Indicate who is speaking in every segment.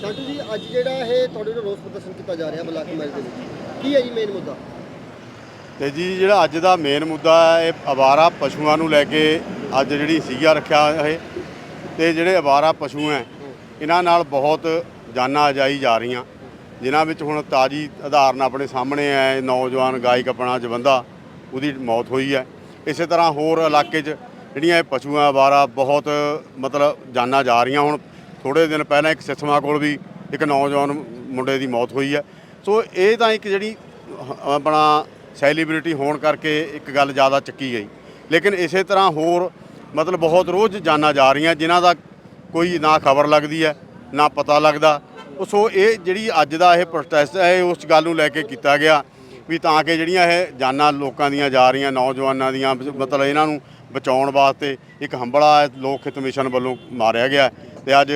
Speaker 1: ਚਾਟੂ ਜੀ, ਅੱਜ ਜਿਹੜਾ ਇਹ ਤੁਹਾਡੇ ਵੱਲੋਂ ਰੋਸ ਪ੍ਰਦਰਸ਼ਨ ਕੀਤਾ ਜਾ ਰਿਹਾ ਬਲਾਕ ਮੈਲ ਦੇ ਵਿੱਚ, ਕੀ ਹੈ ਜੀ ਮੇਨ ਮੁੱਦਾ?
Speaker 2: ਤੇ ਜੀ, ਜਿਹੜਾ ਅੱਜ ਦਾ ਮੇਨ ਮੁੱਦਾ ਹੈ, ਇਹ ਆਵਾਰਾ ਪਸ਼ੂਆਂ ਨੂੰ ਲੈ ਕੇ ਅੱਜ ਜਿਹੜੀ ਸੀਗਾ ਰੱਖਿਆ ਇਹ, ਤੇ ਜਿਹੜੇ ਆਵਾਰਾ ਪਸ਼ੂ ਹੈ, ਇਹਨਾਂ ਨਾਲ ਬਹੁਤ ਜਾਨਾਂ ਅਜਾਈ ਜਾ ਰਹੀਆਂ। ਜਿਨ੍ਹਾਂ ਵਿੱਚ ਹੁਣ ਤਾਜੀ ਉਦਾਹਰਨ ਆਪਣੇ ਸਾਹਮਣੇ ਹੈ ਨੌਜਵਾਨ ਗਾਇਕ ਆਪਣਾ ਜਵੰਦਾ, ਉਹਦੀ ਮੌਤ ਹੋਈ ਹੈ। ਇਸੇ ਤਰ੍ਹਾਂ ਹੋਰ ਇਲਾਕੇ 'ਚ ਜਿਹੜੀਆਂ ਇਹ ਪਸ਼ੂਆਂ ਆਵਾਰਾ ਬਹੁਤ, ਮਤਲਬ ਜਾਨਾਂ ਜਾ ਰਹੀਆਂ ਹੁਣ। ਥੋੜੇ ਦਿਨ ਪਹਿਲਾਂ ਇੱਕ ਸਿਸਮਾ ਕੋਲ ਵੀ ਇੱਕ ਨੌਜਵਾਨ ਮੁੰਡੇ ਦੀ ਮੌਤ ਹੋਈ ਹੈ। ਸੋ ਇਹ ਤਾਂ ਇੱਕ ਜਿਹੜੀ ਆਪਣਾ ਸੈਲੀਬ੍ਰਿਟੀ ਹੋਣ ਕਰਕੇ ਇੱਕ ਗੱਲ ਜ਼ਿਆਦਾ ਚੱਕੀ ਗਈ। ਲੇਕਿਨ ਇਸੇ ਤਰ੍ਹਾਂ ਹੋਰ, ਮਤਲਬ ਬਹੁਤ ਰੋਜ਼ ਜਾਨਾਂ ਜਾ ਰਹੀਆਂ, ਜਿਨ੍ਹਾਂ ਦਾ ਕੋਈ ਨਾ ਖਬਰ ਲੱਗਦੀ ਹੈ, ਨਾ ਪਤਾ ਲੱਗਦਾ। ਸੋ ਇਹ ਜਿਹੜੀ ਅੱਜ ਦਾ ਇਹ ਪ੍ਰੋਟੈਸਟ ਹੈ, ਇਹ ਉਸ ਗੱਲ ਨੂੰ ਲੈ ਕੇ ਕੀਤਾ ਗਿਆ। ਵੀ ਤਾਂ ਕਿ ਜਿਹੜੀਆਂ ਇਹ ਜਾਨਾਂ ਲੋਕਾਂ ਦੀਆਂ ਜਾ ਰਹੀਆਂ, ਨੌਜਵਾਨਾਂ ਦੀਆਂ ਮਤਲਬ ਇਹਨਾਂ ਨੂੰ ਬਚਾਉਣ ਵਾਸਤੇ ਇੱਕ ਹੰਬਲਾ ਲੋਕ ਹਿੱਤ ਮਿਸ਼ਨ ਵੱਲੋਂ ਮਾਰਿਆ ਗਿਆ ਤੇ ਅੱਜ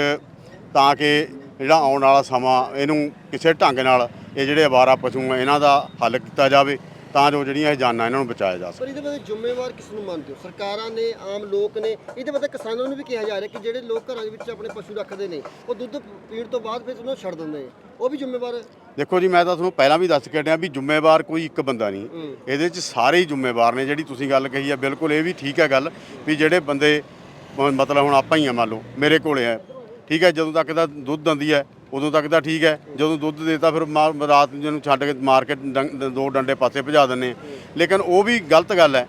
Speaker 2: ਤਾਂ ਕਿ ਜਿਹੜਾ ਆਉਣ ਵਾਲਾ ਸਮਾਂ, ਇਹਨੂੰ ਕਿਸੇ ਢੰਗ ਨਾਲ ਇਹ ਜਿਹੜੇ ਆਵਾਰਾ ਪਸ਼ੂ ਇਹਨਾਂ ਦਾ ਹੱਲ ਕੀਤਾ ਜਾਵੇ। ਤਾਂ ਜੋ ਜਿਹੜੀਆਂ ਇਹ ਜਾਨਾਂ ਇਹਨਾਂ ਨੂੰ ਬਚਾਇਆ ਜਾ ਸਕੇ।
Speaker 1: ਪਰ ਇਹਦੇ ਬਾਰੇ ਜ਼ਿੰਮੇਵਾਰ ਕਿਸ ਨੂੰ ਮੰਨਦੇ ਹੋ? ਸਰਕਾਰਾਂ ਨੇ ਆਮ ਲੋਕ ਨੇ ਇਹਦੇ ਬਾਰੇ ਕਿਸਾਨਾਂ ਨੂੰ ਵੀ ਕਿਹਾ ਜਾ ਰਿਹਾ ਕਿ ਜਿਹੜੇ ਲੋਕ ਘਰਾਂ ਦੇ ਵਿੱਚ ਆਪਣੇ ਪਸ਼ੂ ਰੱਖਦੇ ਨੇ ਉਹ ਦੁੱਧ ਪੀਣ ਤੋਂ ਬਾਅਦ ਫਿਰ ਉਹਨੂੰ ਛੱਡ ਦਿੰਦੇ ਨੇ। ਉਹ ਵੀ ਜ਼ਿੰਮੇਵਾਰ ਹੈ?
Speaker 2: ਦੇਖੋ ਜੀ ਮੈਂ ਤਾਂ ਤੁਹਾਨੂੰ ਪਹਿਲਾਂ ਵੀ ਦੱਸ ਕੇ ਹਟਿਆ ਵੀ ਜ਼ਿੰਮੇਵਾਰ ਕੋਈ ਇੱਕ ਬੰਦਾ ਨਹੀਂ। ਇਹਦੇ 'ਚ ਸਾਰੇ ਹੀ ਜ਼ਿੰਮੇਵਾਰ ਨੇ ਜਿਹੜੀ ਤੁਸੀਂ ਗੱਲ ਕਹੀ ਹੈ ਬਿਲਕੁਲ ਇਹ ਵੀ ਠੀਕ ਹੈ ਗੱਲ ਵੀ ਜਿਹੜੇ ਬੰਦੇ ਮਤਲਬ ਹੁਣ ਆਪਾਂ ਹੀ ਆ ਮੰਨ ਲਓ ਮੇਰੇ ਕੋਲੇ ਹੈ ਠੀਕ ਹੈ ਜਦੋਂ ਤੱਕ ਦਾ ਦੁੱਧ ਦਿੰਦੀ ਹੈ ਉਦੋਂ ਤੱਕ ਤਾਂ ਠੀਕ ਹੈ, ਜਦੋਂ ਦੁੱਧ ਦੇਤਾ ਫਿਰ ਮਾ- ਰਾਤ ਨੂੰ ਜਿਹਨੂੰ ਛੱਡ ਕੇ ਮਾਰਕੀਟ ਦੋ ਡੰਡੇ ਪਾਸੇ ਭਜਾ ਦਿੰਨੇ ਆ। ਲੇਕਿਨ ਉਹ ਵੀ ਗਲਤ ਗੱਲ ਹੈ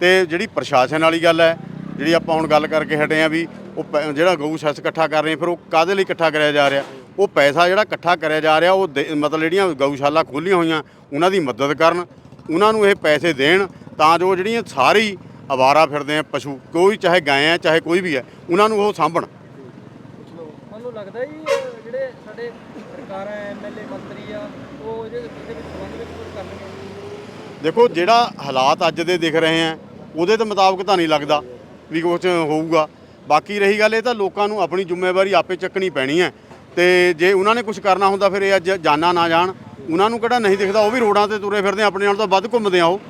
Speaker 2: ਤੇ ਜਿਹੜੀ ਪ੍ਰਸ਼ਾਸਨ ਵਾਲੀ ਗੱਲ ਹੈ, ਜਿਹੜੀ ਆਪਾਂ ਹੁਣ ਗੱਲ ਕਰਕੇ ਹਟੇ ਆ ਵੀ ਉਹ ਪੈ- ਜਿਹੜਾ ਗਊ ਸੈਸ ਇਕੱਠਾ ਕਰ ਰਹੇ, ਫਿਰ ਉਹ ਕਾਦੇ ਲਈ ਇਕੱਠਾ ਕਰਿਆ ਜਾ ਰਿਹਾ ਉਹ ਪੈਸਾ ਜਿਹੜਾ ਇਕੱਠਾ ਕਰਿਆ ਜਾ ਰਿਹਾ, ਉਹ ਦੇ- ਮਤਲਬ ਜਿਹੜੀਆਂ ਗਊਸ਼ਾਲਾ ਖੋਲੀਆਂ ਹੋਈਆਂ, ਉਹਨਾਂ ਦੀ ਮਦਦ ਕਰਨ, ਉਹਨਾਂ ਨੂੰ ਇਹ ਪੈਸੇ ਦੇਣ, ਤਾਂ ਜੋ ਜਿਹੜੀਆਂ ਸਾਰੀ ਆਵਾਰਾ ਫਿਰਦੇ ਆ, ਪਸ਼ੂ, ਕੋਈ ਚਾਹੇ ਗਾਂ ਹੈ ਚਾਹੇ ਕੋਈ ਵੀ ਹੈ, ਉਹਨਾਂ ਨੂੰ ਉਹ ਸਾਂਭਣ
Speaker 3: ਲੱਗਦਾ ਜੀ ਜਿਹੜੇ ਸਾਡੇ ਸਰਕਾਰਾਂ ਐਮਐਲਏ ਮੰਤਰੀ ਆ, ਉਹ ਇਹਦੇ ਇਹਦੇ ਵਿੱਚ ਸੰਬੰਧ ਵਿੱਚ ਕੁਝ ਕਰਨਗੇ
Speaker 2: ਦੇਖੋ, ਜਿਹੜਾ ਹਾਲਾਤ ਅੱਜ ਦੇ ਦਿਖ ਰਹੇ ਆ ਉਹਦੇ ਤੇ ਮੁਤਾਬਕ ਤਾਂ ਨਹੀਂ ਲੱਗਦਾ ਵੀ ਕੁਝ ਹੋਊਗਾ। ਬਾਕੀ ਰਹੀ ਗੱਲ, ਇਹ ਤਾਂ ਲੋਕਾਂ ਨੂੰ ਆਪਣੀ ਜ਼ਿੰਮੇਵਾਰੀ ਆਪੇ ਚੱਕਣੀ ਪੈਣੀ ਹੈ। ਤੇ ਜੇ ਉਹਨਾਂ ਨੇ ਕੁਝ ਕਰਨਾ ਹੁੰਦਾ, ਫਿਰ ਇਹ ਅੱਜ ਜਾਨਾਂ ਨਾ ਜਾਣ। ਉਹਨਾਂ ਨੂੰ ਕਿਹੜਾ ਨਹੀਂ ਦਿਖਦਾ, ਉਹ ਵੀ ਰੋਡਾਂ ਤੇ ਤੁਰੇ ਫਿਰਦੇ ਆਪਣੇ ਨਾਲ ਤਾਂ ਵੱਧ ਘੁੰਮਦੇ ਆ ਉਹ।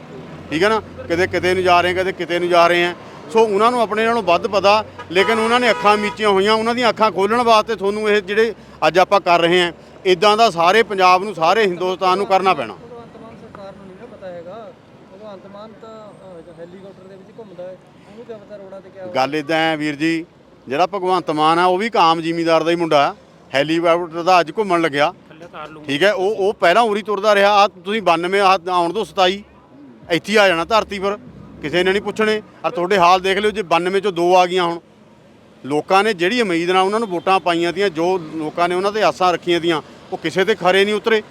Speaker 2: ਠੀਕ ਹੈ ਨਾ? ਕਿਤੇ ਕਿਤੇ ਨੂੰ ਜਾ ਰਹੇ ਕਦੇ ਕਿਤੇ ਨੂੰ ਜਾ ਰਹੇ ਆ। ਸੋ ਉਹਨਾਂ ਨੂੰ ਆਪਣੇ ਨਾਲੋਂ ਵੱਧ ਪਤਾ ਲੇਕਿਨ ਉਹਨਾਂ ਨੇ ਅੱਖਾਂ ਮੀਚੀਆਂ ਹੋਈਆਂ ਉਹਨਾਂ ਦੀਆਂ ਅੱਖਾਂ ਖੋਲਣ ਵਾਸਤੇ ਤੁਹਾਨੂੰ ਇਹ ਜਿਹੜੇ ਅੱਜ ਆਪਾਂ ਕਰ ਰਹੇ ਆ ਇਦਾਂ ਦਾ ਸਾਰੇ ਪੰਜਾਬ ਨੂੰ ਸਾਰੇ ਹਿੰਦੁਸਤਾਨ ਨੂੰ ਕਰਨਾ ਪੈਣਾ।
Speaker 3: ਭਗਵੰਤ ਮਾਨ ਸਰਕਾਰ ਨੂੰ ਨਹੀਂ ਨਾ ਪਤਾ ਹੈਗਾ। ਭਗਵੰਤ ਮਾਨ ਤਾਂ ਅਹ, ਹੈਲੀਕਾਪਟਰ ਦੇ ਵਿੱਚ ਘੁੰਮਦਾ ਹੈ। ਉਹਨੂੰ ਕੀ ਪਤਾ ਰੋਡਾਂ ਤੇ ਕਿਆ ਹੋ
Speaker 2: ਗੱਲ ਇਦਾਂ ਹੈ ਵੀਰ ਜੀ ਜਿਹੜਾ ਭਗਵੰਤ ਮਾਨ ਆ ਉਹ ਵੀ ਕਾਮ ਜ਼ਿਮੀਂਦਾਰ ਦਾ ਹੀ ਮੁੰਡਾ ਆ ਹੈਲੀਕਾਪਟਰ ਦਾ ਅੱਜ ਘੁੰਮਣ ਲੱਗਿਆ। ਠੀਕ ਹੈ ਉਹ ਉਹ ਪਹਿਲਾਂ ਉਰੀ ਤੁਰਦਾ ਰਿਹਾ। ਆ ਤੁਸੀਂ 92 ਆ ਆਉਣ ਤੋਂ 27 ਇੱਥੇ ਹੀ ਆ ਜਾਣਾ ਧਰਤੀ ਪਰ। ਕਿਸੇ ਨੇ ਨਹੀਂ ਪੁੱਛਣੇ। ਆ ਤੁਹਾਡੇ ਹਾਲ ਦੇਖ ਲਿਓ ਜੇ 92 ਚੋਂ ਦੋ ਆ ਗਈਆਂ ਹੁਣ। ਲੋਕਾਂ ਨੇ ਜਿਹੜੀ ਉਮੀਦ ਨਾਲ ਉਹਨਾਂ ਨੂੰ ਵੋਟਾਂ ਪਾਈਆਂ ਤੀਆਂ ਜੋ ਲੋਕਾਂ ਨੇ ਉਹਨਾਂ ਤੇ ਆਸਾਂ ਰੱਖੀਆਂ ਤੀਆਂ ਉਹ ਕਿਸੇ ਤੇ ਖਰੇ ਨਹੀਂ ਉਤਰੇ।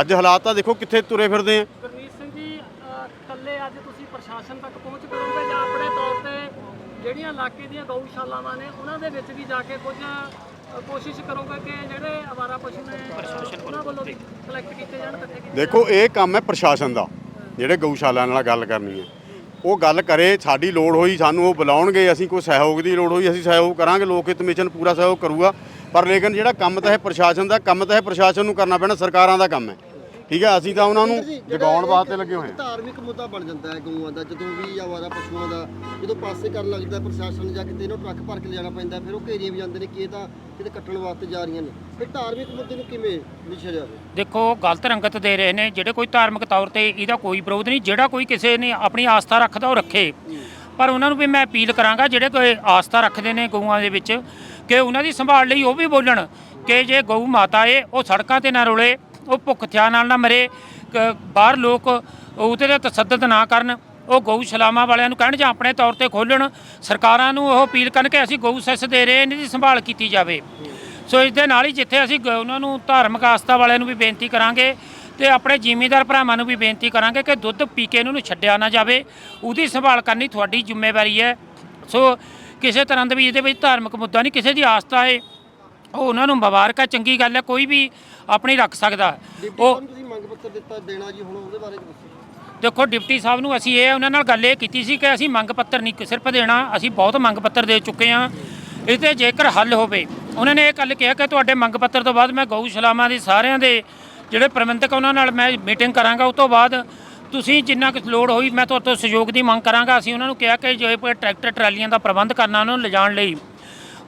Speaker 2: ਅੱਜ ਹਾਲਾਤ ਤਾਂ ਦੇਖੋ ਕਿੱਥੇ ਤੁਰੇ ਫਿਰਦੇ ਆ।
Speaker 4: ਗੁਰਮੀਤ ਸਿੰਘ ਜੀ ਇਕੱਲੇ ਅੱਜ ਤੁਸੀਂ ਪ੍ਰਸ਼ਾਸਨ ਤੱਕ ਪਹੁੰਚ ਕਰੋਗੇ ਜਾਂ ਆਪਣੇ ਤੌਰ ਤੇ ਜਿਹੜੀਆਂ ਇਲਾਕੇ ਦੀਆਂ ਗਊਸ਼ਾਲਾਵਾਂ ਨੇ ਉਹਨਾਂ ਦੇ ਵਿੱਚ ਵੀ ਜਾ ਕੇ ਕੁਝ ਅ, ਕੋਸ਼ਿਸ਼ ਕਰੋਗੇ ਕਿ ਜਿਹੜੇ ਅਵਾਰਾ ਪਸ਼ੂ ਨੇ ਅ, ਉਹਨਾਂ ਵੱਲੋਂ ਵੀ ਕਲੈਕਟ ਕੀਤੇ ਜਾਣ ਇਕੱਠੇ ਕੀਤੇ
Speaker 2: ਦੇਖੋ ਇਹ ਕੰਮ ਹੈ ਪ੍ਰਸ਼ਾਸਨ ਦਾ ਜਿਹੜੇ ਗਊਸ਼ਾਲਾ ਨਾਲ ਗੱਲ ਕਰਨੀ ਹੈ। ਉਹ ਗੱਲ ਕਰੇ, ਸਾਡੀ ਲੋੜ ਹੋਈ, ਸਾਨੂੰ ਉਹ ਬੁਲਾਉਣਗੇ, ਅਸੀਂ ਕੋਈ ਸਹਿਯੋਗ ਦੀ ਲੋੜ ਹੋਈ, ਅਸੀਂ ਸਹਿਯੋਗ ਕਰਾਂਗੇ, ਲੋਕ ਹਿੱਤ ਮਿਸ਼ਨ ਪੂਰਾ ਸਹਿਯੋਗ ਕਰੂਗਾ। ਪਰ ਲੇਕਿਨ ਜਿਹੜਾ ਕੰਮ ਤਾਂ ਹੈ ਪ੍ਰਸ਼ਾਸਨ ਦਾ, ਕੰਮ ਤਾਂ ਹੈ ਪ੍ਰਸ਼ਾਸਨ ਨੂੰ ਕਰਨਾ ਪੈਣਾ, ਸਰਕਾਰਾਂ ਦਾ ਕੰਮ ਹੈ। ਠੀਕ ਹੈ ਅਸੀਂ ਤਾਂ ਉਹਨਾਂ ਨੂੰ ਜਗਾਉਣ ਵਾਸਤੇ ਲੱਗੇ ਹੋਏ ਹਾਂ।
Speaker 1: ਧਾਰਮਿਕ ਮੁੱਦਾ ਬਣ ਜਾਂਦਾ ਹੈ ਗਊਆਂ ਦਾ ਜਦੋਂ ਵੀ ਆਵਾਰਾ ਪਸ਼ੂਆਂ ਦਾ ਜਦੋਂ ਪਾਸੇ ਕਰਨ ਲੱਗਦਾ ਪ੍ਰਸ਼ਾਸਨ ਜਾਂ ਕਿਤੇ ਇਹਨੂੰ ਟਰੱਕ ਭਰ ਕੇ ਲਿਜਾਣਾ ਪੈਂਦਾ ਫਿਰ ਉਹ ਘੇਰੀਆਂ ਵੀ ਜਾਂਦੇ ਨੇ ਕਿ ਇਹ ਤਾਂ ਕਿਤੇ ਕੱਟਣ ਵਾਸਤੇ ਜਾ ਰਹੀਆਂ ਨੇ। ਫਿਰ ਧਾਰਮਿਕ ਮੁੱਦੇ ਨੂੰ ਕਿਵੇਂ ਲਿਖਿਆ ਜਾਵੇ?
Speaker 5: ਦੇਖੋ ਗਲਤ ਰੰਗਤ ਦੇ ਰਹੇ ਨੇ ਜਿਹੜੇ ਕੋਈ ਧਾਰਮਿਕ ਤੌਰ ਤੇ ਇਹਦਾ ਕੋਈ ਵਿਰੋਧ ਨਹੀਂ ਜਿਹੜਾ ਕੋਈ ਕਿਸੇ ਨੇ ਆਪਣੀ ਆਸਥਾ ਰੱਖਦਾ ਉਹ ਰੱਖੇ। ਪਰ ਉਹਨਾਂ ਨੂੰ ਵੀ ਮੈਂ ਅਪੀਲ ਕਰਾਂਗਾ ਜਿਹੜੇ ਕੋਈ ਆਸਥਾ ਰੱਖਦੇ ਨੇ ਗਊਆਂ ਦੇ ਵਿੱਚ ਕਿ ਉਹਨਾਂ ਦੀ ਸੰਭਾਲ ਲਈ ਉਹ ਵੀ ਬੋਲਣ ਕਿ ਜੇ ਗਊ ਮਾਤਾ ਏ ਉਹ ਸੜਕਾਂ ਤੇ ਨਾ ਰੁਲੇ ਉਹ ਭੁੱਖ ਥਿਆ ਨਾਲ ਨਾ ਮਰੇ ਬਾਹਰ ਲੋਕ ਉਹਦੇ ਤੇ ਤਸੱਦਦ ਨਾ ਕਰਨ, ਉਹ ਗਊਸ਼ਾਲਾਵਾਂ ਵਾਲਿਆਂ ਨੂੰ ਕਹਿਣ ਜਾਂ ਆਪਣੇ ਤੌਰ ਤੇ ਖੋਲਣ ਸਰਕਾਰਾਂ ਨੂੰ ਉਹ ਅਪੀਲ ਕਰਨ ਕਿ ਅਸੀਂ ਗਊ ਸੈਸ ਦੇ ਰਹੇ, ਇਹਨਾਂ ਦੀ ਸੰਭਾਲ ਕੀਤੀ ਜਾਵੇ। ਸੋ ਇਸ ਦੇ ਨਾਲ ਹੀ ਜਿੱਥੇ ਅਸੀਂ ਗ- ਉਹਨਾਂ ਨੂੰ ਧਾਰਮਿਕ ਆਸਥਾ ਵਾਲਿਆਂ ਨੂੰ ਵੀ ਬੇਨਤੀ ਕਰਾਂਗੇ ਤੇ ਆਪਣੇ ਜ਼ਿਮੀਂਦਾਰ ਭਰਾਵਾਂ ਨੂੰ ਵੀ ਬੇਨਤੀ ਕਰਾਂਗੇ ਕਿ ਦੁੱਧ ਪੀ ਕੇ ਇਹਨਾਂ ਨੂੰ ਛੱਡਿਆ ਨਾ ਜਾਵੇ, ਉਹਦੀ ਸੰਭਾਲ ਕਰਨੀ ਤੁਹਾਡੀ ਜ਼ਿੰਮੇਵਾਰੀ ਹੈ। ਸੋ ਕਿਸੇ ਤਰ੍ਹਾਂ ਦੇ ਵੀ ਇਹਦੇ ਵਿੱਚ ਧਾਰਮਿਕ ਮੁੱਦਾ ਨਹੀਂ, ਕਿਸੇ ਦੀ ਆਸਥਾ ਹੈ, ਉਹ ਉਹਨਾਂ ਨੂੰ ਮੁਬਾਰਕ ਹੈ, ਚੰਗੀ ਗੱਲ ਹੈ, ਕੋਈ ਵੀ ਆਪਣੀ ਰੱਖ ਸਕਦਾ। ਉਹ
Speaker 1: ਸਾਹਿਬ ਨੂੰ ਤੁਸੀਂ ਮੰਗ ਪੱਤਰ ਦਿੱਤਾ ਦੇਣਾ ਜੀ ਹੁਣ ਉਹਦੇ ਬਾਰੇ ਦੱਸੋ
Speaker 5: ਦੇਖੋ ਡਿਪਟੀ ਸਾਹਿਬ ਨੂੰ ਅਸੀਂ ਇਹ ਉਹਨਾਂ ਨਾਲ ਗੱਲ ਇਹ ਕੀਤੀ ਸੀ ਕਿ ਅਸੀਂ ਮੰਗ ਪੱਤਰ ਨਹੀਂ ਸਿਰਫ ਦੇਣਾ ਅਸੀਂ ਬਹੁਤ ਮੰਗ ਪੱਤਰ ਦੇ ਚੁੱਕੇ ਹਾਂ। ਇਸ ਤੇ ਜੇਕਰ ਹੱਲ ਹੋਵੇ ਉਹਨਾਂ ਨੇ ਇਹ ਗੱਲ ਕਿਹਾ ਕਿ ਤੁਹਾਡੇ ਮੰਗ ਪੱਤਰ ਤੋਂ ਬਾਅਦ ਮੈਂ ਗਊਸ਼ਾਲਾਵਾਂ ਦੇ ਸਾਰਿਆਂ ਦੇ ਜਿਹੜੇ ਪ੍ਰਬੰਧਕ ਉਹਨਾਂ ਨਾਲ ਮੈਂ ਮੀਟਿੰਗ ਕਰਾਂਗਾ ਉਸ ਤੋਂ ਬਾਅਦ ਤੁਸੀਂ ਜਿੰਨਾ ਕੁ ਲੋੜ ਹੋਈ ਮੈਂ ਤੁਹਾਡੇ ਤੋਂ ਸਹਿਯੋਗ ਦੀ ਮੰਗ ਕਰਾਂਗਾ। ਅਸੀਂ ਉਹਨਾਂ ਨੂੰ ਕਿਹਾ ਕਿ ਜੋ ਇਹ ਟਰੈਕਟਰ ਟਰਾਲੀਆਂ ਦਾ ਪ੍ਰਬੰਧ ਕਰਨਾ ਉਹਨਾਂ ਨੂੰ ਲਿਜਾਣ ਲਈ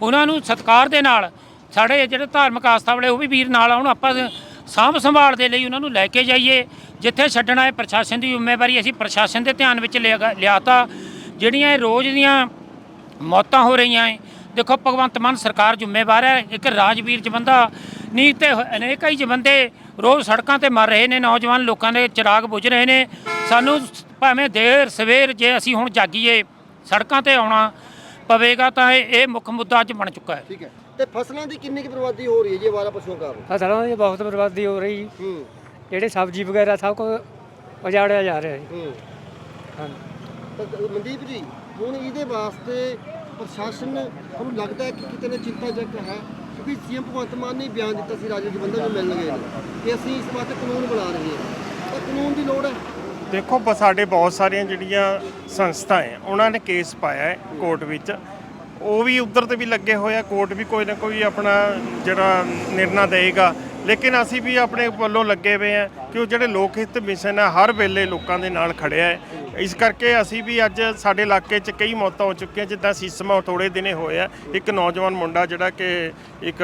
Speaker 5: ਉਹਨਾਂ ਨੂੰ ਸਤਿਕਾਰ ਦੇ ਨਾਲ ਸਾਡੇ ਜਿਹੜੇ ਧਾਰਮਿਕ ਆਸਥਾ ਵਾਲੇ, ਉਹ ਵੀ ਵੀਰ ਨਾਲ ਆਉਣ ਆਪਾਂ ਸਾਂਭ ਸੰਭਾਲ ਦੇ ਲਈ ਉਹਨਾਂ ਨੂੰ ਲੈ ਕੇ ਜਾਈਏ। ਜਿੱਥੇ ਛੱਡਣਾ ਹੈ ਪ੍ਰਸ਼ਾਸਨ ਦੀ ਜ਼ਿੰਮੇਵਾਰੀ, ਅਸੀਂ ਪ੍ਰਸ਼ਾਸਨ ਦੇ ਧਿਆਨ ਵਿੱਚ ਲਿਆ- ਲਿਆਤਾ। ਜਿਹੜੀਆਂ ਇਹ ਰੋਜ਼ ਦੀਆਂ ਮੌਤਾਂ ਹੋ ਰਹੀਆਂ ਹੈ, ਦੇਖੋ ਭਗਵੰਤ ਮਾਨ ਸਰਕਾਰ ਜ਼ਿੰਮੇਵਾਰ ਹੈ, ਇੱਕ ਰਾਜਵੀਰ ਜਵੰਦਾ ਨਹੀਂ ਤੇ ਅਨੇਕਾਂ ਹੀ ਜਵੰਦੇ ਰੋਜ਼ ਸੜਕਾਂ ਤੇ ਮਰ ਰਹੇ ਨੇ, ਨੌਜਵਾਨ ਲੋਕਾਂ ਦੇ ਚਿਰਾਗ ਬੁਝ ਰਹੇ ਨੇ। ਸਾਨੂੰ ਭਾਵੇਂ ਦੇਰ, ਸਵੇਰ ਜੇ ਅਸੀਂ ਹੁਣ ਜਾਗੀਏ, ਸੜਕਾਂ ਤੇ ਆਉਣਾ ਪਵੇਗਾ ਤਾਂ ਇਹ ਮੁੱਖ ਮੁੱਦਾ ਅੱਜ ਬਣ ਚੁੱਕਾ ਹੈ।
Speaker 1: ਠੀਕ ਹੈ। ਤੇ ਫਸਲਾਂ ਦੀ ਕਿੰਨੀ ਕੁ ਬਰਬਾਦੀ ਹੋ ਰਹੀ ਹੈ ਜੀ ਆਵਾਰਾ ਪਸ਼ੂਆਂ ਕਾਰਨ?
Speaker 6: ਫਸਲਾਂ ਦੀ ਬਹੁਤ ਬਰਬਾਦੀ ਹੋ ਰਹੀ
Speaker 1: ਹੂੰ।
Speaker 6: ਜਿਹੜੇ ਸਬਜ਼ੀ ਵਗੈਰਾ ਸਭ ਕੁਝ ਉਜਾੜਿਆ ਜਾ ਰਿਹਾ ਹੈ
Speaker 1: ਹੂੰ।
Speaker 6: ਹਾਂਜੀ।
Speaker 1: ਤਾਂ ਮਨਦੀਪ ਜੀ ਹੁਣ ਇਹਦੇ ਵਾਸਤੇ ਪ੍ਰਸ਼ਾਸਨ ਤੁਹਾਨੂੰ ਲੱਗਦਾ ਹੈ ਕਿ ਕਿਤੇ ਨਾ ਚਿੰਤਾਜਨਕ ਹੈ? ਕਿਉਂਕਿ ਸੀਐਮ ਭਗਵੰਤ ਮਾਨ ਨੇ ਬਿਆਨ ਦਿੱਤਾ ਸੀ ਰਾਜੇ ਜਵੰਦਰ ਨੂੰ ਮਿਲਣ ਗਏ ਨੇ ਕਿ ਅਸੀਂ ਇਸ ਵਾਸਤੇ ਕਾਨੂੰਨ ਬਣਾ ਰਹੇ ਹਾਂ। ਤਾਂ ਕਾਨੂੰਨ ਦੀ ਲੋੜ ਹੈ?
Speaker 7: ਦੇਖੋ ਸਾਡੇ ਬਹੁਤ ਸਾਰੀਆਂ ਜਿਹੜੀਆਂ ਸੰਸਥਾ ਹੈ ਉਹਨਾਂ ਨੇ ਕੇਸ ਪਾਇਆ ਹੈ ਕੋਰਟ ਵਿੱਚ। ਉਹ ਵੀ ਉਧਰ ਤੇ ਵੀ ਲੱਗੇ ਹੋਏ ਆ, ਕੋਰਟ ਵੀ ਕੋਈ ਨਾ ਕੋਈ ਆਪਣਾ ਜਿਹੜਾ ਨਿਰਣਾ ਦੇਗਾ ਲੇਕਿਨ ਅਸੀਂ ਵੀ ਆਪਣੇ ਵੱਲੋਂ ਲੱਗੇ ਹੋਏ ਆ ਕਿ ਉਹ ਜਿਹੜੇ ਲੋਕ ਹਿੱਤ ਮਿਸ਼ਨ ਹੈ ਹਰ ਵੇਲੇ ਲੋਕਾਂ ਦੇ ਨਾਲ ਖੜਿਆ ਹੈ ਇਸ ਕਰਕੇ ਅਸੀਂ ਵੀ ਅੱਜ ਸਾਡੇ ਇਲਾਕੇ 'ਚ ਕਈ ਮੌਤਾਂ ਹੋ ਚੁੱਕੀਆਂ, ਜਿੱਦਾਂ ਸੀਸਮਾ ਥੋੜੇ ਦਿਨੇ ਹੋਏ ਆ। ਇੱਕ ਨੌਜਵਾਨ ਮੁੰਡਾ ਜਿਹੜਾ ਕਿ ਇੱਕ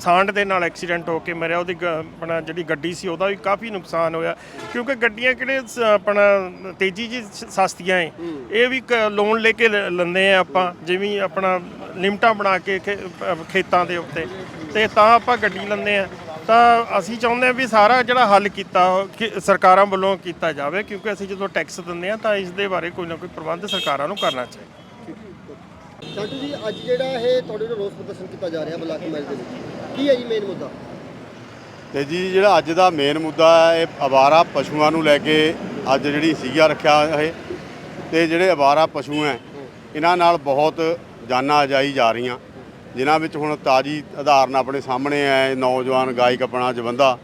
Speaker 7: ਸਾਂਡ ਦੇ ਨਾਲ ਐਕਸੀਡੈਂਟ ਹੋ ਕੇ ਮਰਿਆ, ਉਹਦੀ ਗ- ਆਪਣਾ ਜਿਹੜੀ ਗੱਡੀ ਸੀ ਉਹਦਾ ਵੀ ਕਾਫੀ ਨੁਕਸਾਨ ਹੋਇਆ। ਕਿਉਂਕਿ ਗੱਡੀਆਂ ਕਿਹੜੇ ਸ- ਆਪਣਾ ਤੇਜ਼ੀ ਜੀ ਸਸਤੀਆਂ ਏ। ਇਹ ਵੀ ਲੋਨ ਲੈ ਕੇ ਲ- ਲੈਂਦੇ ਆ ਆਪਾਂ, ਜਿਵੇਂ ਆਪਣਾ ਲਿਮਟਾਂ ਬਣਾ ਕੇ ਖੇ- ਖੇਤਾਂ ਦੇ ਉੱਤੇ। ਤੇ ਤਾਂ ਆਪਾਂ ਗੱਡੀ ਲੈਂਦੇ ਆ। ਤਾਂ ਅਸੀਂ ਚਾਹੁੰਦੇ ਆ ਵੀ ਸਾਰਾ ਜਿਹੜਾ ਹੱਲ ਕੀਤਾ ਕਿ ਸਰਕਾਰਾਂ ਵੱਲੋਂ ਕੀਤਾ ਜਾਵੇ ਕਿਉਂਕਿ ਅਸੀਂ ਜਦੋਂ ਟੈਕਸ ਦਿੰਦੇ ਆ ਤਾਂ ਇਸ ਦੇ ਬਾਰੇ ਕੋਈ ਨਾ ਕੋਈ ਪ੍ਰਬੰਧ ਸਰਕਾਰਾਂ ਨੂੰ ਕਰਨਾ ਚਾਹੀਦਾ।
Speaker 1: ਚਾਟੂ ਜੀ ਅੱਜ ਜਿਹੜਾ ਇਹ ਤੁਹਾਡੇ ਵੱਲੋਂ ਰੋਸ ਪ੍ਰਦਰਸ਼ਨ ਕੀਤਾ ਜਾ ਰਿਹਾ ਬਲਾਕ ਮੈਲ ਦੇ ਵਿੱਚ ਕੀ ਹੈ ਜੀ ਮੇਨ ਮੁੱਦਾ?
Speaker 2: ਤੇ ਜੀ ਜਿਹੜਾ ਅੱਜ ਦਾ ਮੇਨ ਮੁੱਦਾ ਹੈ ਇਹ ਆਵਾਰਾ ਪਸ਼ੂਆਂ ਨੂੰ ਲੈ ਕੇ ਅੱਜ ਜਿਹੜੀ ਸੀਗਾ ਰੱਖਿਆ ਇਹ ਤੇ ਜਿਹੜੇ ਆਵਾਰਾ ਪਸ਼ੂ ਹੈ। ਇਹਨਾਂ ਨਾਲ ਬਹੁਤ ਜਾਨਾਂ ਅਜਾਈ ਜਾ ਰਹੀਆਂ। ਜਿਨ੍ਹਾਂ ਵਿੱਚ ਹੁਣ ਤਾਜੀ ਉਦਾਹਰਨ ਆਪਣੇ ਸਾਹਮਣੇ ਆਏ ਨੌਜਵਾਨ ਗਾਇਕ ਆਪਣਾ ਜਵੰਦਾ,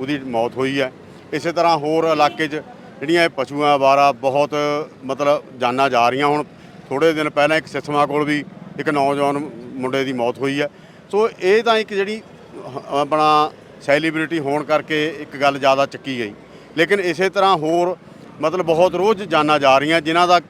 Speaker 2: ਉਹਦੀ ਮੌਤ ਹੋਈ ਹੈ। ਇਸੇ ਤਰ੍ਹਾਂ ਹੋਰ ਇਲਾਕੇ 'ਚ ਜਿਹੜੀਆਂ ਇਹ ਪਸ਼ੂਆਂ ਆ ਬਹੁਤ ਮਤਲਬ ਜਾਨਾਂ ਜਾ ਰਹੀਆਂ ਹੁਣ। ਥੋੜੇ ਦਿਨ ਪਹਿਲਾਂ ਇੱਕ ਸਿਸਮਾ ਕੋਲ ਵੀ ਇੱਕ ਨੌਜਵਾਨ ਮੁੰਡੇ ਦੀ ਮੌਤ ਹੋਈ ਹੈ। ਸੋ ਇਹ ਤਾਂ ਇੱਕ ਜਿਹੜੀ ਆਪਣਾ ਸੈਲੀਬ੍ਰਿਟੀ ਹੋਣ ਕਰਕੇ ਇੱਕ ਗੱਲ ਜ਼ਿਆਦਾ ਚੱਕੀ ਗਈ। ਲੇਕਿਨ ਇਸੇ ਤਰ੍ਹਾਂ ਹੋਰ ਮਤਲਬ ਬਹੁਤ ਰੋਜ਼ ਜਾਨਾਂ ਜਾ ਰਹੀਆਂ, ਜਿਨ੍ਹਾਂ ਦਾ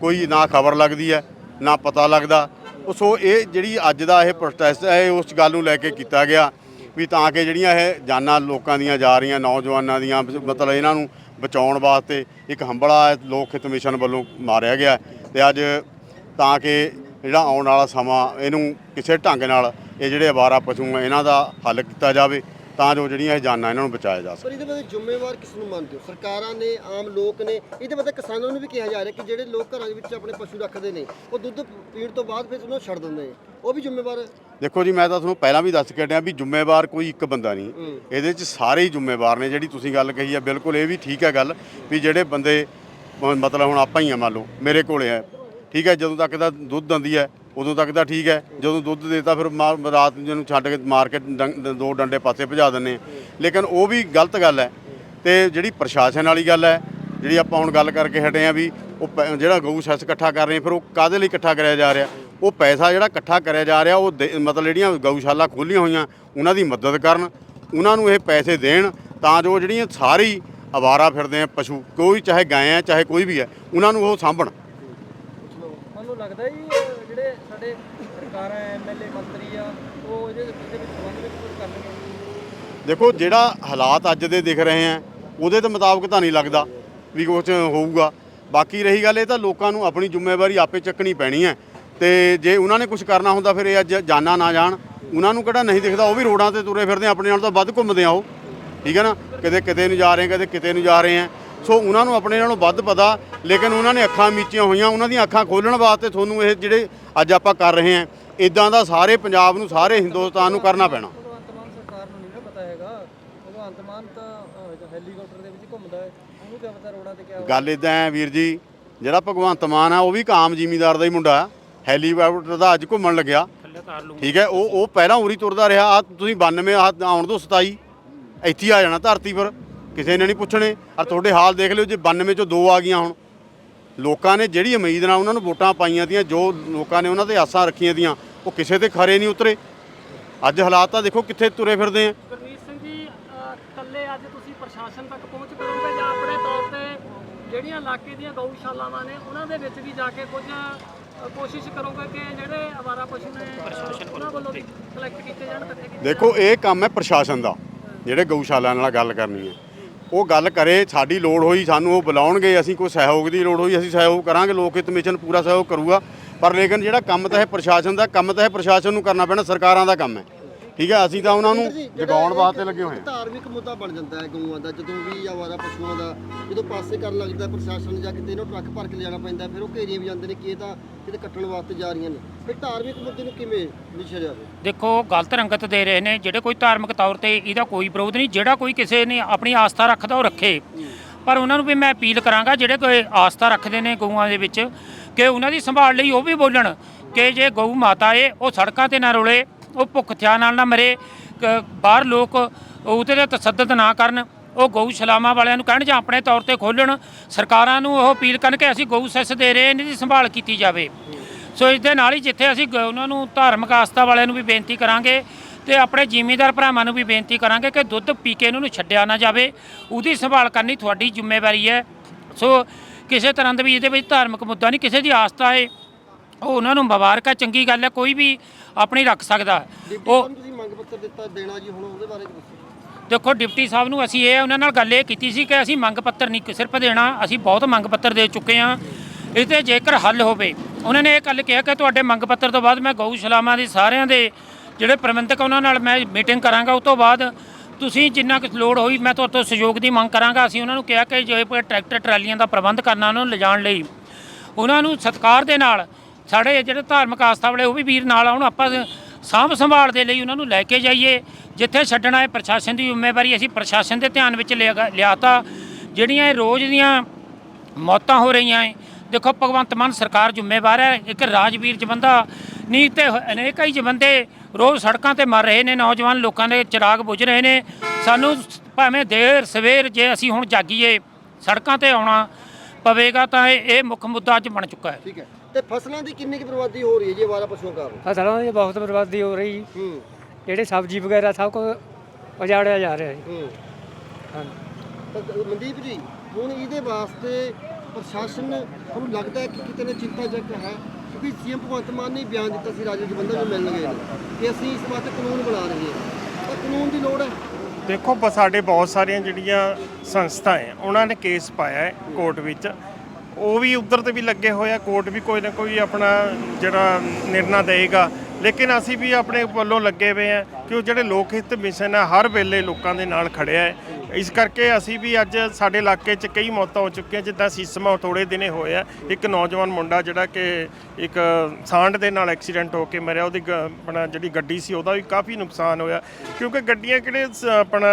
Speaker 2: ਕੋਈ ਨਾ ਖਬਰ ਲੱਗਦੀ ਹੈ, ਨਾ ਪਤਾ ਲੱਗਦਾ। ਉਹ ਸੋ ਇਹ ਜਿਹੜੀ ਅੱਜ ਦਾ ਇਹ ਪ੍ਰੋਟੈਸਟ ਹੈ, ਇਹ ਉਸ ਗੱਲ ਨੂੰ ਲੈ ਕੇ ਕੀਤਾ ਗਿਆ ਵੀ ਤਾਂ ਕਿ ਜਿਹੜੀਆਂ ਇਹ ਜਾਨਾਂ ਲੋਕਾਂ ਦੀਆਂ ਜਾ ਰਹੀਆਂ, ਨੌਜਵਾਨਾਂ ਦੀਆਂ, ਮਤਲਬ ਇਹਨਾਂ ਨੂੰ ਬਚਾਉਣ ਵਾਸਤੇ ਇੱਕ ਹੰਬਲਾ ਲੋਕ ਹਿੱਤ ਮਿਸ਼ਨ ਵੱਲੋਂ ਮਾਰਿਆ ਗਿਆ ਤੇ ਅੱਜ ਤਾਂ ਕਿ ਜਿਹੜਾ ਆਉਣ ਵਾਲਾ ਸਮਾਂ, ਇਹਨੂੰ ਕਿਸੇ ਢੰਗ ਨਾਲ ਇਹ ਜਿਹੜੇ ਆਵਾਰਾ ਪਸ਼ੂ ਇਹਨਾਂ ਦਾ ਹੱਲ ਕੀਤਾ ਜਾਵੇ। ਤਾਂ ਜੋ ਜਿਹੜੀਆਂ ਇਹ ਜਾਨਾਂ ਇਹਨਾਂ ਨੂੰ ਬਚਾਇਆ ਜਾ ਸਕੇ।
Speaker 1: ਪਰ ਇਹਦੇ ਬਾਰੇ ਜ਼ਿੰਮੇਵਾਰ ਕਿਸ ਨੂੰ ਮੰਨਦੇ ਹੋ? ਸਰਕਾਰਾਂ ਨੇ ਆਮ ਲੋਕ ਨੇ ਇਹਦੇ ਬਾਰੇ ਕਿਸਾਨਾਂ ਨੂੰ ਵੀ ਕਿਹਾ ਜਾ ਰਿਹਾ ਕਿ ਜਿਹੜੇ ਲੋਕ ਘਰਾਂ ਦੇ ਵਿੱਚ ਆਪਣੇ ਪਸ਼ੂ ਰੱਖਦੇ ਨੇ ਉਹ ਦੁੱਧ ਪੀਣ ਤੋਂ ਬਾਅਦ ਫਿਰ ਉਹਨੂੰ ਛੱਡ ਦਿੰਦੇ ਨੇ। ਉਹ ਵੀ ਜ਼ਿੰਮੇਵਾਰ ਹੈ?
Speaker 2: ਦੇਖੋ ਜੀ ਮੈਂ ਤਾਂ ਤੁਹਾਨੂੰ ਪਹਿਲਾਂ ਵੀ ਦੱਸ ਕੇ ਹਟਿਆ ਵੀ ਜ਼ਿੰਮੇਵਾਰ ਕੋਈ ਇੱਕ ਬੰਦਾ ਨਹੀਂ। ਇਹਦੇ 'ਚ ਸਾਰੇ ਹੀ ਜ਼ਿੰਮੇਵਾਰ ਨੇ ਜਿਹੜੀ ਤੁਸੀਂ ਗੱਲ ਕਹੀ ਹੈ ਬਿਲਕੁਲ ਇਹ ਵੀ ਠੀਕ ਹੈ ਗੱਲ ਵੀ ਜਿਹੜੇ ਬੰਦੇ ਮਤਲਬ ਹੁਣ ਆਪਾਂ ਹੀ ਆ ਮੰਨ ਲਓ ਮੇਰੇ ਕੋਲੇ ਹੈ ਠੀਕ ਹੈ ਜਦੋਂ ਤੱਕ ਦਾ ਦੁੱਧ ਦਿੰਦੀ ਹੈ ਉਦੋਂ ਤੱਕ ਤਾਂ ਠੀਕ ਹੈ ਜਦੋਂ ਦੁੱਧ ਦੇਤਾ ਫਿਰ ਮਾ- ਰਾਤ ਨੂੰ ਜਿਹਨੂੰ ਛੱਡ ਕੇ ਮਾਰਕੀਟ ਡੰ- ਦੋ ਡੰਡੇ ਪਾਸੇ ਭਜਾ ਦਿੰਨੇ ਆ। ਲੇਕਿਨ ਉਹ ਵੀ ਗਲਤ ਗੱਲ ਹੈ ਤੇ ਜਿਹੜੀ ਪ੍ਰਸ਼ਾਸਨ ਵਾਲੀ ਗੱਲ ਹੈ ਜਿਹੜੀ ਆਪਾਂ ਹੁਣ ਗੱਲ ਕਰਕੇ ਹਟੇ ਆ ਵੀ ਉਹ ਪੈ- ਜਿਹੜਾ ਗਊ ਸੈਸ ਇਕੱਠਾ ਕਰ ਰਹੇ ਆ, ਫਿਰ ਉਹ ਕਾਦੇ ਲਈ ਇਕੱਠਾ ਕਰਿਆ ਜਾ ਰਿਹਾ ਉਹ ਪੈਸਾ ਜਿਹੜਾ ਇਕੱਠਾ ਕਰਿਆ ਜਾ ਰਿਹਾ ਉਹ ਦੇ- ਮਤਲਬ ਜਿਹੜੀਆਂ ਗਊਸ਼ਾਲਾ ਖੋਲੀਆਂ ਹੋਈਆਂ ਉਹਨਾਂ ਦੀ ਮਦਦ ਕਰਨ ਉਹਨਾਂ ਨੂੰ ਇਹ ਪੈਸੇ ਦੇਣ ਤਾਂ ਜੋ ਜਿਹੜੀਆਂ ਸਾਰੀ ਆਵਾਰਾ ਫਿਰਦੇ ਆ ਪਸ਼ੂ ਕੋਈ ਚਾਹੇ ਗਾਂ ਹੈ ਚਾਹੇ ਕੋਈ ਵੀ ਹੈ ਉਹਨਾਂ ਨੂੰ ਉਹ ਸਾਂਭਣ
Speaker 3: ਤੁਹਾਨੂੰ ਲੱਗਦਾ ਜੀ ਅਹ ਜਿਹੜੇ ਸਾਡੇ ਸਰਕਾਰਾਂ ਐਮਐਲਏ ਮੰਤਰੀ ਆ, ਉਹ ਇਹਦੇ ਇਹਦੇ ਵਿੱਚ ਸੰਬੰਧ ਵਿੱਚ ਕੁਝ ਕਰ
Speaker 2: ਦੇਖੋ, ਜਿਹੜਾ ਹਾਲਾਤ ਅੱਜ ਦੇ ਦਿਖ ਰਹੇ ਆ, ਉਹਦੇ ਦੇ ਮੁਤਾਬਕ ਤਾਂ ਨਹੀਂ ਲੱਗਦਾ ਵੀ ਕੁਝ ਹੋਊਗਾ। ਬਾਕੀ ਰਹੀ ਗੱਲ, ਇਹ ਤਾਂ ਲੋਕਾਂ ਨੂੰ ਆਪਣੀ ਜ਼ਿੰਮੇਵਾਰੀ ਆਪੇ ਚੱਕਣੀ ਪੈਣੀ ਹੈ। ਤੇ ਜੇ ਉਹਨਾਂ ਨੇ ਕੁਝ ਕਰਨਾ ਹੁੰਦਾ, ਫਿਰ ਇਹ ਅੱਜ ਜਾਨਾਂ ਨਾ ਜਾਣ। ਉਹਨਾਂ ਨੂੰ ਕਿਹੜਾ ਨਹੀਂ ਦਿਖਦਾ, ਉਹ ਵੀ ਰੋਡਾਂ ਤੇ ਤੁਰੇ ਫਿਰਦੇ ਆਪਣੇ ਨਾਲ ਤਾਂ ਵੱਧ ਘੁੰਮਦੇ ਆ ਉਹ। ਠੀਕ ਹੈ ਨਾ? ਕਦੇ ਕਿਤੇ ਨੂੰ ਜਾ ਰਹੇ ਕਦੇ ਕਿਤੇ ਨੂੰ ਜਾ ਰਹੇ ਆ। ਸੋ ਉਹਨਾਂ ਨੂੰ ਆਪਣੇ ਨਾਲੋਂ ਵੱਧ ਪਤਾ ਲੇਕਿਨ ਉਹਨਾਂ ਨੇ ਅੱਖਾਂ ਮੀਚੀਆਂ ਹੋਈਆਂ ਉਹਨਾਂ ਦੀਆਂ ਅੱਖਾਂ ਖੋਲਣ ਵਾਸਤੇ ਤੁਹਾਨੂੰ ਇਹ ਜਿਹੜੇ ਅੱਜ ਆਪਾਂ ਕਰ ਰਹੇ ਆ ਇਦਾਂ ਦਾ ਸਾਰੇ ਪੰਜਾਬ ਨੂੰ ਸਾਰੇ ਹਿੰਦੁਸਤਾਨ ਨੂੰ ਕਰਨਾ ਪੈਣਾ।
Speaker 3: ਭਗਵੰਤ ਮਾਨ ਸਰਕਾਰ ਨੂੰ ਨਹੀਂ ਨਾ ਪਤਾ ਹੈਗਾ। ਭਗਵੰਤ ਮਾਨ ਤਾਂ ਅਹ, ਹੈਲੀਕਾਪਟਰ ਦੇ ਵਿੱਚ ਘੁੰਮਦਾ ਹੈ ਉਹਨੂੰ ਕਿਆ ਪਤਾ ਰੋਡਾਂ ਤੇ ਕਿਆ ਹੋ
Speaker 2: ਗੱਲ ਇਦਾਂ ਹੈ ਵੀਰ ਜੀ ਜਿਹੜਾ ਭਗਵੰਤ ਮਾਨ ਆ ਉਹ ਵੀ ਕਾਮ ਜ਼ਿਮੀਂਦਾਰ ਦਾ ਹੀ ਮੁੰਡਾ ਆ ਹੈਲੀਕਾਪਟਰ ਦਾ ਅੱਜ ਘੁੰਮਣ ਲੱਗਿਆ। ਠੀਕ ਹੈ ਉਹ ਉਹ ਪਹਿਲਾਂ ਉਰੀ ਤੁਰਦਾ ਰਿਹਾ ਆ ਤੁਸੀਂ 92 ਆ ਆਉਣ ਤੋਂ 27 ਇੱਥੇ ਹੀ ਆ ਜਾਣਾ ਧਰਤੀ ਪਰ। ਕਿਸੇ ਨੇ ਨਹੀਂ ਪੁੱਛਣੇ। ਆ ਤੁਹਾਡੇ ਹਾਲ ਦੇਖ ਲਿਓ ਜੇ 92 ਚੋਂ ਦੋ ਆ ਗਈਆਂ ਹੁਣ। ਲੋਕਾਂ ਨੇ ਜਿਹੜੀ ਉਮੀਦ ਨਾਲ ਉਹਨਾਂ ਨੂੰ ਵੋਟਾਂ ਪਾਈਆਂ ਤੀਆਂ ਜੋ ਲੋਕਾਂ ਨੇ ਉਹਨਾਂ ਤੇ ਆਸਾਂ ਰੱਖੀਆਂ ਤੀਆਂ ਉਹ ਕਿਸੇ ਤੇ ਖਰੇ ਨਹੀਂ ਉਤਰੇ। ਅੱਜ ਹਾਲਾਤ ਤਾਂ ਦੇਖੋ ਕਿੱਥੇ ਤੁਰੇ ਫਿਰਦੇ ਆ।
Speaker 4: ਗੁਰਮੀਤ ਸਿੰਘ ਜੀ ਅਹ, ਇਕੱਲੇ ਅੱਜ ਤੁਸੀਂ ਪ੍ਰਸ਼ਾਸਨ ਤੱਕ ਪਹੁੰਚ ਕਰੋਗੇ ਜਾਂ ਆਪਣੇ ਤੌਰ ਤੇ ਜਿਹੜੀਆਂ ਇਲਾਕੇ ਦੀਆਂ ਗਊਸ਼ਾਲਾਵਾਂ ਨੇ ਉਹਨਾਂ ਦੇ ਵਿੱਚ ਵੀ ਜਾ ਕੇ ਕੁਝ ਅ, ਕੋਸ਼ਿਸ਼ ਕਰੋਗੇ ਕਿ ਜਿਹੜੇ ਅਵਾਰਾ ਪਸ਼ੂ ਨੇ ਅ, ਉਹਨਾਂ ਵੱਲੋਂ ਵੀ ਕਲੈਕਟ ਕੀਤੇ ਜਾਣ ਇਕੱਠੇ ਕੀਤੇ
Speaker 2: ਦੇਖੋ ਇਹ ਕੰਮ ਹੈ ਪ੍ਰਸ਼ਾਸਨ ਦਾ ਜਿਹੜੇ ਗਊਸ਼ਾਲਾ ਨਾਲ ਗੱਲ ਕਰਨੀ ਹੈ। ਉਹ ਗੱਲ ਕਰੇ, ਸਾਡੀ ਲੋੜ ਹੋਈ, ਸਾਨੂੰ ਉਹ ਬੁਲਾਉਣਗੇ, ਅਸੀਂ ਕੋਈ ਸਹਿਯੋਗ ਦੀ ਲੋੜ ਹੋਈ, ਅਸੀਂ ਸਹਿਯੋਗ ਕਰਾਂਗੇ, ਲੋਕ ਹਿੱਤ ਮਿਸ਼ਨ ਪੂਰਾ ਸਹਿਯੋਗ ਕਰੂਗਾ। ਪਰ ਲੇਕਿਨ ਜਿਹੜਾ ਕੰਮ ਤਾਂ ਹੈ ਪ੍ਰਸ਼ਾਸਨ ਦਾ, ਕੰਮ ਤਾਂ ਹੈ ਪ੍ਰਸ਼ਾਸਨ ਨੂੰ ਕਰਨਾ ਪੈਣਾ, ਸਰਕਾਰਾਂ ਦਾ ਕੰਮ ਹੈ। ਠੀਕ ਹੈ ਅਸੀਂ ਤਾਂ ਉਹਨਾਂ ਨੂੰ ਜਗਾਉਣ ਵਾਸਤੇ ਲੱਗੇ ਹੋਏ ਹਾਂ।
Speaker 1: ਧਾਰਮਿਕ ਮੁੱਦਾ ਬਣ ਜਾਂਦਾ ਹੈ ਗਊਆਂ ਦਾ ਜਦੋਂ ਵੀ ਆਵਾਰਾ ਪਸ਼ੂਆਂ ਦਾ ਜਦੋਂ ਪਾਸੇ ਕਰਨ ਲੱਗਦਾ ਪ੍ਰਸ਼ਾਸਨ ਜਾਂ ਕਿਤੇ ਇਹਨੂੰ ਟਰੱਕ ਭਰ ਕੇ ਲਿਜਾਣਾ ਪੈਂਦਾ ਫਿਰ ਉਹ ਘੇਰੀਆਂ ਵੀ ਜਾਂਦੇ ਨੇ ਕਿ ਇਹ ਤਾਂ ਕਿਤੇ ਕੱਟਣ ਵਾਸਤੇ ਜਾ ਰਹੀਆਂ ਨੇ। ਫਿਰ ਧਾਰਮਿਕ ਮੁੱਦੇ ਨੂੰ ਕਿਵੇਂ ਲਿਖਿਆ ਜਾਵੇ?
Speaker 5: ਦੇਖੋ ਗਲਤ ਰੰਗਤ ਦੇ ਰਹੇ ਨੇ ਜਿਹੜੇ ਕੋਈ ਧਾਰਮਿਕ ਤੌਰ ਤੇ ਇਹਦਾ ਕੋਈ ਵਿਰੋਧ ਨਹੀਂ ਜਿਹੜਾ ਕੋਈ ਕਿਸੇ ਨੇ ਆਪਣੀ ਆਸਥਾ ਰੱਖਦਾ ਉਹ ਰੱਖੇ। ਪਰ ਉਹਨਾਂ ਨੂੰ ਵੀ ਮੈਂ ਅਪੀਲ ਕਰਾਂਗਾ ਜਿਹੜੇ ਕੋਈ ਆਸਥਾ ਰੱਖਦੇ ਨੇ ਗਊਆਂ ਦੇ ਵਿੱਚ ਕਿ ਉਹਨਾਂ ਦੀ ਸੰਭਾਲ ਲਈ ਉਹ ਵੀ ਬੋਲਣ ਕਿ ਜੇ ਗਊ ਮਾਤਾ ਏ ਉਹ ਸੜਕਾਂ ਤੇ ਨਾ ਰੁਲੇ ਉਹ ਭੁੱਖ ਥਿਆ ਨਾਲ ਨਾ ਮਰੇ ਬਾਹਰ ਲੋਕ ਉਹਦੇ ਤੇ ਤਸੱਦਦ ਨਾ ਕਰਨ, ਉਹ ਗਊਸ਼ਾਲਾਵਾਂ ਵਾਲਿਆਂ ਨੂੰ ਕਹਿਣ ਜਾਂ ਆਪਣੇ ਤੌਰ ਤੇ ਖੋਲਣ ਸਰਕਾਰਾਂ ਨੂੰ ਉਹ ਅਪੀਲ ਕਰਨ ਕਿ ਅਸੀਂ ਗਊ ਸੈਸ ਦੇ ਰਹੇ ਇਹਨਾਂ ਦੀ ਸੰਭਾਲ ਕੀਤੀ ਜਾਵੇ। ਸੋ ਇਸ ਦੇ ਨਾਲ ਹੀ ਜਿੱਥੇ ਅਸੀਂ ਗ- ਉਹਨਾਂ ਨੂੰ ਧਾਰਮਿਕ ਆਸਥਾ ਵਾਲਿਆਂ ਨੂੰ ਵੀ ਬੇਨਤੀ ਕਰਾਂਗੇ ਤੇ ਆਪਣੇ ਜ਼ਿਮੀਂਦਾਰ ਭਰਾਵਾਂ ਨੂੰ ਵੀ ਬੇਨਤੀ ਕਰਾਂਗੇ ਕਿ ਦੁੱਧ ਪੀ ਕੇ ਇਹਨਾਂ ਨੂੰ ਛੱਡਿਆ ਨਾ ਜਾਵੇ, ਉਹਦੀ ਸੰਭਾਲ ਕਰਨੀ ਤੁਹਾਡੀ ਜ਼ਿੰਮੇਵਾਰੀ ਹੈ। ਸੋ ਕਿਸੇ ਤਰ੍ਹਾਂ ਦਾ ਵੀ ਇਹਦੇ ਵਿੱਚ ਧਾਰਮਿਕ ਮੁੱਦਾ ਨਹੀਂ, ਕਿਸੇ ਦੀ ਆਸਥਾ ਹੈ, ਉਹ ਉਹਨਾਂ ਨੂੰ ਮੁਬਾਰਕ ਹੈ, ਚੰਗੀ ਗੱਲ ਹੈ, ਕੋਈ ਵੀ ਆਪਣੀ ਰੱਖ ਸਕਦਾ। ਉਹ
Speaker 1: ਤੁਸੀਂ ਮੰਗ ਪੱਤਰ ਦਿੱਤਾ ਦੇਣਾ ਜੀ ਹੁਣ ਉਹਦੇ ਬਾਰੇ ਦੱਸੋ
Speaker 5: ਦੇਖੋ ਡਿਪਟੀ ਸਾਹਿਬ ਨੂੰ ਅਸੀਂ ਇਹ ਉਹਨਾਂ ਨਾਲ ਗੱਲ ਇਹ ਕੀਤੀ ਸੀ ਕਿ ਅਸੀਂ ਮੰਗ ਪੱਤਰ ਨਹੀਂ ਸਿਰਫ ਦੇਣਾ ਅਸੀਂ ਬਹੁਤ ਮੰਗ ਪੱਤਰ ਦੇ ਚੁੱਕੇ ਹਾਂ। ਇਸ ਤੇ ਜੇਕਰ ਹੱਲ ਹੋਵੇ ਉਹਨਾਂ ਨੇ ਇਹ ਗੱਲ ਕਿਹਾ ਕਿ ਤੁਹਾਡੇ ਮੰਗ ਪੱਤਰ ਤੋਂ ਬਾਅਦ ਮੈਂ ਗਊਸ਼ਾਲਾਵਾਂ ਦੇ ਸਾਰਿਆਂ ਦੇ ਜਿਹੜੇ ਪ੍ਰਬੰਧਕ ਉਹਨਾਂ ਨਾਲ ਮੈਂ ਮੀਟਿੰਗ ਕਰਾਂਗਾ ਉਸ ਤੋਂ ਬਾਅਦ ਤੁਸੀਂ ਜਿੰਨਾ ਕੁ ਲੋੜ ਹੋਈ ਮੈਂ ਤੁਹਾਡੇ ਤੋਂ ਸਹਿਯੋਗ ਦੀ ਮੰਗ ਕਰਾਂਗਾ। ਅਸੀਂ ਉਹਨਾਂ ਨੂੰ ਕਿਹਾ ਕਿ ਜੇ ਕੋਈ ਟਰੈਕਟਰ ਟਰਾਲੀਆਂ ਦਾ ਪ੍ਰਬੰਧ ਕਰਨਾ ਉਹਨਾਂ ਨੂੰ ਲਿਜਾਣ ਲਈ ਉਹਨਾਂ ਨੂੰ ਸਤਿਕਾਰ ਦੇ ਨਾਲ ਸਾਡੇ ਜਿਹੜੇ ਧਾਰਮਿਕ ਆਸਥਾ ਵਾਲੇ, ਉਹ ਵੀ ਵੀਰ ਨਾਲ ਆਉਣ ਆਪਾਂ ਸਾਂਭ ਸੰਭਾਲ ਦੇ ਲਈ ਉਹਨਾਂ ਨੂੰ ਲੈ ਕੇ ਜਾਈਏ। ਜਿੱਥੇ ਛੱਡਣਾ ਹੈ ਪ੍ਰਸ਼ਾਸਨ ਦੀ ਜ਼ਿੰਮੇਵਾਰੀ, ਅਸੀਂ ਪ੍ਰਸ਼ਾਸਨ ਦੇ ਧਿਆਨ ਵਿੱਚ ਲਿਆ- ਲਿਆਤਾ। ਜਿਹੜੀਆਂ ਇਹ ਰੋਜ਼ ਦੀਆਂ ਮੌਤਾਂ ਹੋ ਰਹੀਆਂ ਹੈ, ਦੇਖੋ ਭਗਵੰਤ ਮਾਨ ਸਰਕਾਰ ਜ਼ਿੰਮੇਵਾਰ ਹੈ, ਇੱਕ ਰਾਜਵੀਰ ਜਵੰਦਾ ਨਹੀਂ ਤੇ ਅਨੇਕਾਂ ਹੀ ਜਵੰਦੇ ਰੋਜ਼ ਸੜਕਾਂ ਤੇ ਮਰ ਰਹੇ ਨੇ, ਨੌਜਵਾਨ ਲੋਕਾਂ ਦੇ ਚਿਰਾਗ ਬੁਝ ਰਹੇ ਨੇ। ਸਾਨੂੰ ਭਾਵੇਂ ਦੇਰ, ਸਵੇਰ ਜੇ ਅਸੀਂ ਹੁਣ ਜਾਗੀਏ, ਸੜਕਾਂ ਤੇ ਆਉਣਾ ਪਵੇਗਾ ਤਾਂ ਇਹ ਮੁੱਖ ਮੁੱਦਾ ਅੱਜ ਬਣ ਚੁੱਕਾ ਹੈ।
Speaker 1: ਠੀਕ ਹੈ। ਤੇ ਫਸਲਾਂ ਦੀ ਕਿੰਨੀ ਕੁ ਬਰਬਾਦੀ ਹੋ ਰਹੀ ਹੈ ਜੀ ਆਵਾਰਾ ਪਸ਼ੂਆਂ ਕਾਰਨ?
Speaker 6: ਫਸਲਾਂ ਦੀ ਬਹੁਤ ਬਰਬਾਦੀ ਹੋ ਰਹੀ
Speaker 1: ਹੂੰ।
Speaker 6: ਜਿਹੜੇ ਸਬਜ਼ੀ ਵਗੈਰਾ ਸਭ ਕੁਝ ਉਜਾੜਿਆ ਜਾ ਰਿਹਾ ਜੀ।
Speaker 1: ਹੂੰ।
Speaker 6: ਹਾਂਜੀ।
Speaker 1: ਤਾਂ ਮਨਦੀਪ ਜੀ ਹੁਣ ਇਹਦੇ ਵਾਸਤੇ ਪ੍ਰਸ਼ਾਸਨ ਤੁਹਾਨੂੰ ਲੱਗਦਾ ਹੈ ਕਿ ਕਿਤੇ ਨਾ ਚਿੰਤਾਜਨਕ ਹੈ ਕਿਉਂਕਿ ਸੀਐਮ ਭਗਵੰਤ ਮਾਨ ਨੇ ਬਿਆਨ ਦਿੱਤਾ ਸੀ ਰਾਜੂ ਜਵੰਦਰ ਨੂੰ ਮਿਲਣ ਗਏ ਨੇ ਕਿ ਅਸੀਂ ਇਸ ਵਾਸਤੇ ਕਾਨੂੰਨ ਬਣਾ ਰਹੇ ਹਾਂ। ਤਾਂ ਕਾਨੂੰਨ ਦੀ ਲੋੜ ਹੈ?
Speaker 7: ਦੇਖੋ ਸਾਡੇ ਬਹੁਤ ਸਾਰੀਆਂ ਜਿਹੜੀਆਂ ਸੰਸਥਾ ਹੈ ਉਹਨਾਂ ਨੇ ਕੇਸ ਪਾਇਆ ਹੈ ਕੋਰਟ ਵਿੱਚ। ਉਹ ਵੀ ਉਧਰ ਤੇ ਵੀ ਲੱਗੇ ਹੋਏ ਆ, ਕੋਰਟ ਵੀ ਕੋਈ ਨਾ ਕੋਈ ਆਪਣਾ ਜਿਹੜਾ ਨਿਰਣਾ ਦੇਗਾ ਲੇਕਿਨ ਅਸੀਂ ਵੀ ਆਪਣੇ ਵੱਲੋਂ ਲੱਗੇ ਹੋਏ ਆ ਕਿ ਉਹ ਜਿਹੜੇ ਲੋਕ ਹਿੱਤ ਮਿਸ਼ਨ ਹੈ ਹਰ ਵੇਲੇ ਲੋਕਾਂ ਦੇ ਨਾਲ ਖੜਿਆ ਹੈ ਇਸ ਕਰਕੇ ਅਸੀਂ ਵੀ ਅੱਜ ਸਾਡੇ ਇਲਾਕੇ 'ਚ ਕਈ ਮੌਤਾਂ ਹੋ ਚੁੱਕੀਆਂ, ਜਿੱਦਾਂ ਸੀਸਮਾ ਥੋੜੇ ਦਿਨੇ ਹੋਏ ਆ। ਇੱਕ ਨੌਜਵਾਨ ਮੁੰਡਾ ਜਿਹੜਾ ਕਿ ਇੱਕ ਸਾਂਡ ਦੇ ਨਾਲ ਐਕਸੀਡੈਂਟ ਹੋ ਕੇ ਮਰਿਆ, ਉਹਦੀ ਗ- ਆਪਣਾ ਜਿਹੜੀ ਗੱਡੀ ਸੀ ਉਹਦਾ ਵੀ ਕਾਫੀ ਨੁਕਸਾਨ ਹੋਇਆ। ਕਿਉਂਕਿ ਗੱਡੀਆਂ ਕਿਹੜੇ ਸ- ਆਪਣਾ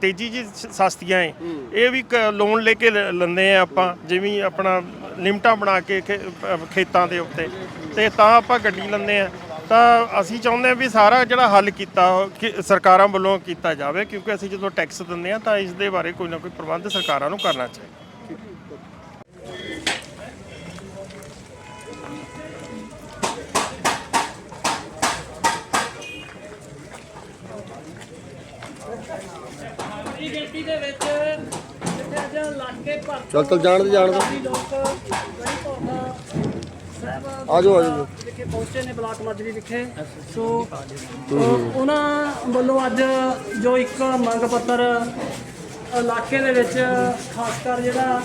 Speaker 7: ਤੇਜ਼ੀ ਜੀ ਸਸਤੀਆਂ ਹੈ ਇਹ ਵੀ ਲੋਨ ਲੈ ਕੇ ਲ- ਲੈਂਦੇ ਆ ਆਪਾਂ, ਜਿਵੇਂ ਆਪਣਾ ਲਿਮਟਾਂ ਬਣਾ ਕੇ ਖੇ- ਖੇਤਾਂ ਦੇ ਉੱਤੇ। ਤੇ ਤਾਂ ਆਪਾਂ ਗੱਡੀ ਲੈਂਦੇ ਆ। ਤਾਂ ਅਸੀਂ ਚਾਹੁੰਦੇ ਆ ਵੀ ਸਾਰਾ ਜਿਹੜਾ ਹੱਲ ਕੀਤਾ ਕਿ ਸਰਕਾਰਾਂ ਵੱਲੋਂ ਕੀਤਾ ਜਾਵੇ ਕਿਉਂਕਿ ਅਸੀਂ ਜਦੋਂ ਟੈਕਸ ਦਿੰਦੇ ਆ ਤਾਂ ਇਸ ਦੇ ਬਾਰੇ ਕੋਈ ਨਾ ਕੋਈ ਪ੍ਰਬੰਧ ਸਰਕਾਰਾਂ ਨੂੰ ਕਰਨਾ ਚਾਹੀਦਾ।
Speaker 4: ਇਹ ਗਿਣਤੀ ਦੇ ਵਿੱਚ ਜਿੱਥੇ ਅੱਜ ਇਲਾਕੇ ਭਰ
Speaker 1: ਚੱਲ ਚੱਲ ਜਾਣ ਦੇ ਜਾਣ ਦਾ।
Speaker 4: ਲੋਕ ਸਾਹਿਬ
Speaker 1: ਆ ਜਾਓ ਆ ਜਾਓ
Speaker 4: ਵਿਖੇ ਪਹੁੰਚੇ ਨੇ ਬਲਾਕ ਮਾਜਰੀ ਵਿਖੇ। ਸੋ ਉਹਨਾਂ ਵੱਲੋਂ ਅੱਜ ਜੋ ਇੱਕ ਮੰਗ ਪੱਤਰ ਇਲਾਕੇ ਦੇ ਵਿੱਚ ਖਾਸ ਕਰ ਜਿਹੜਾ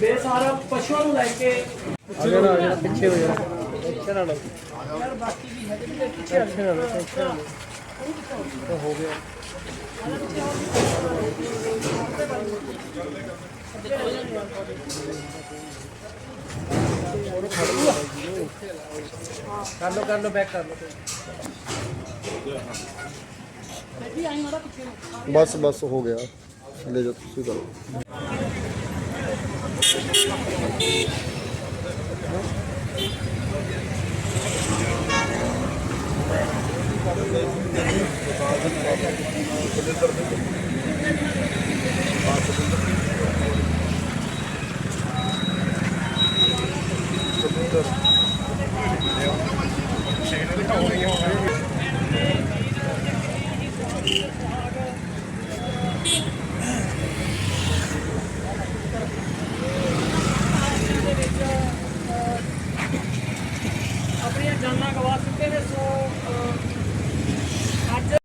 Speaker 4: ਬੇਸਾਰ ਪਸ਼ੂਆਂ ਨੂੰ ਲੈ ਕੇ
Speaker 6: ਜਾਣਾ ਆ ਜਾਣਾ ਪਿੱਛੇ ਹੋ ਜਾਣਾ। ਪਿੱਛੇ ਨਾਲ
Speaker 4: ਯਾਰ ਬਾਕੀ ਵੀ ਹੈਗੇ ਨੇ ਪਿੱਛੇ ਆ ਜਾਓ।
Speaker 3: कर लो कर लो बैक कर लो।
Speaker 1: बस बस, हो गया। ले जाओ तुम करो।